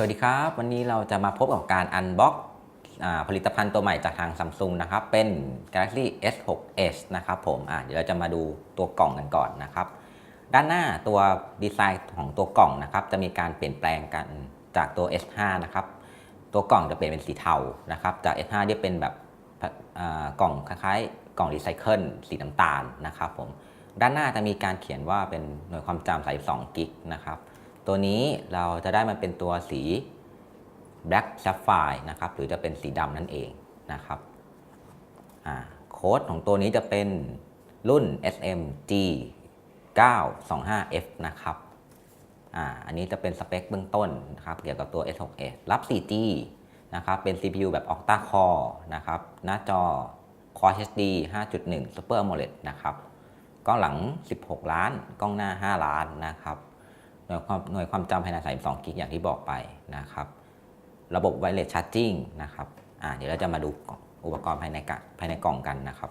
สวัสดีครับ วันนี้เราจะมาพบกับการอันบ็อกผลิตภัณฑ์ตัวใหม่จากทางซัมซุงนะครับ เป็น Galaxy S6 Edge นะครับผมเดี๋ยวเราจะมาดูตัวกล่องกันก่อนนะครับ ด้านหน้าตัวดีไซน์ของตัวกล่องนะครับ จะมีการเปลี่ยนแปลงกันจากตัว S5 นะครับ ตัวกล่องจะเปลี่ยนเป็นสีเทานะครับ จาก S5 ที่เป็นแบบกล่องคล้ายๆ กล่องรีไซเคิลสีน้ำตาลนะครับผม ด้านหน้าจะมีการเขียนว่าเป็นหน่วยความจำ32กิกนะครับ ตัวนี้เราจะได้มันเป็นตัวสี Black Sapphire นะครับ หรือจะเป็นสีดำนั่นเองนะครับโค้ดของตัวนี้จะเป็นรุ่น SMG 925F นะครับออันนี้จะเป็นสเปคเบื้องต้นนะครับ เกี่ยวกับตัว S6s รับ 4G นะครับ เป็น CPU แบบ Octa Core นะครับ หน้าจอ Core HD 5.1 Super AMOLED นะครับ กล้องหลัง 16 ล้าน กล้องหน้า 5 ล้านนะครับ หน่วยความหน่วยความจำภายใน32กิกอย่างที่บอกไปนะครับ ระบบไวเลสชาร์จิ่งนะครับอ่าเดี๋ยวเราจะมาดูอุปกรณ์ภายในกะภายในกล่องกันนะครับ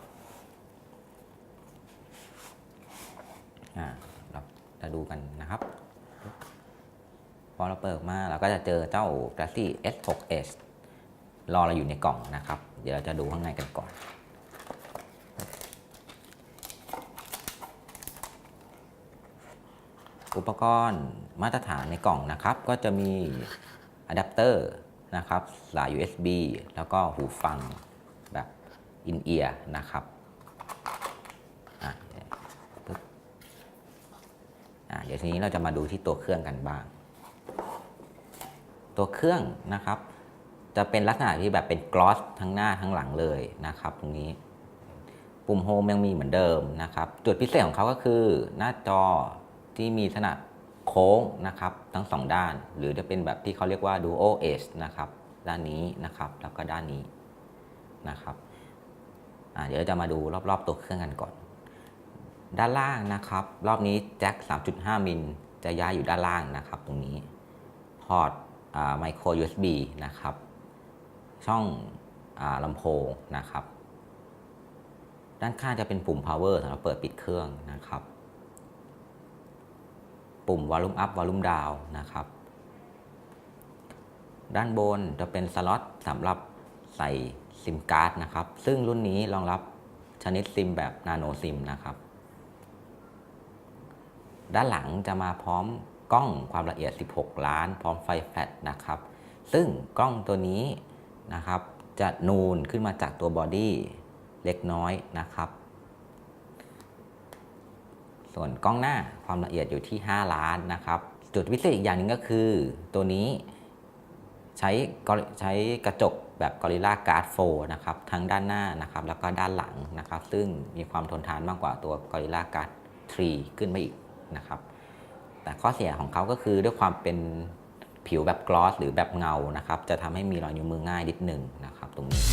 อ่าเราจะดูกันนะครับพอเราเปิดมาเราก็จะเจอเจ้า Galaxy S6s รอเราอยู่ในกล่องนะครับ เดี๋ยวเราจะดูข้างในกันก่อน อุปกรณ์มาตรฐานในกล่องนะครับ ก็จะมีอะแดปเตอร์นะครับสาย USB แล้วก็หูฟังแบบอินเอียร์นะครับเดี๋ยวทีนี้เราจะมาดูที่ตัวเครื่องกันบ้าง ตัวเครื่องนะครับ จะเป็นลักษณะที่แบบเป็นกลอสทั้งหน้าทั้งหลังเลยนะครับ ตรงนี้ ปุ่มโฮมยังมีเหมือนเดิมนะครับ จุดพิเศษของเขาก็คือหน้าจอ ที่มีขนาดโค้งนะครับทั้งสองด้าน หรือจะเป็นแบบที่เขาเรียกว่า duo edge นะครับด้านนี้นะครับแล้วก็ด้านนี้นะครับเดี๋ยวเราจะมาดูรอบๆตัวเครื่องกันก่อน ด้านล่างนะครับ รอบนี้แจ็ค 3.5 มิลจะย้ายอยู่ด้านล่างนะครับตรงนี้ พอร์ตไมโคร USB นะครับ ช่องอลำโพงนะครับ ด้านข้างจะเป็นปุ่ม power สำหรับเปิดปิดเครื่องนะครับ ปุ่ม volume up volume down นะครับ ด้านบนจะเป็นสล็อตสำหรับใส่ซิมการ์ดนะครับ ซึ่งรุ่นนี้รองรับชนิดซิมแบบนาโนซิมนะครับ ด้านหลังจะมาพร้อมกล้องความละเอียด 16 ล้าน พร้อมไฟแฟลชนะครับ ซึ่งกล้องตัวนี้นะครับ จะนูนขึ้นมาจากตัวบอดี้เล็กน้อยนะครับ ส่วนกล้องหน้าความละเอียดอยู่ที่ 5 ล้านนะครับ จุดพิเศษอีกอย่างหนึ่งก็คือตัวนี้ใช้ใช้กระจกแบบ Gorilla Glass 4นะครับ ทั้งด้านหน้านะครับ แล้วก็ด้านหลังนะครับ ซึ่งมีความทนทานมากกว่าตัว Gorilla Glass 3ขึ้นมาอีกนะครับ แต่ข้อเสียของเขาก็คือด้วยความเป็นผิวแบบกลอสหรือแบบเงานะครับ จะทำให้มีรอยนิ้วมือง่ายนิดหนึ่งนะครับ ตรงนี้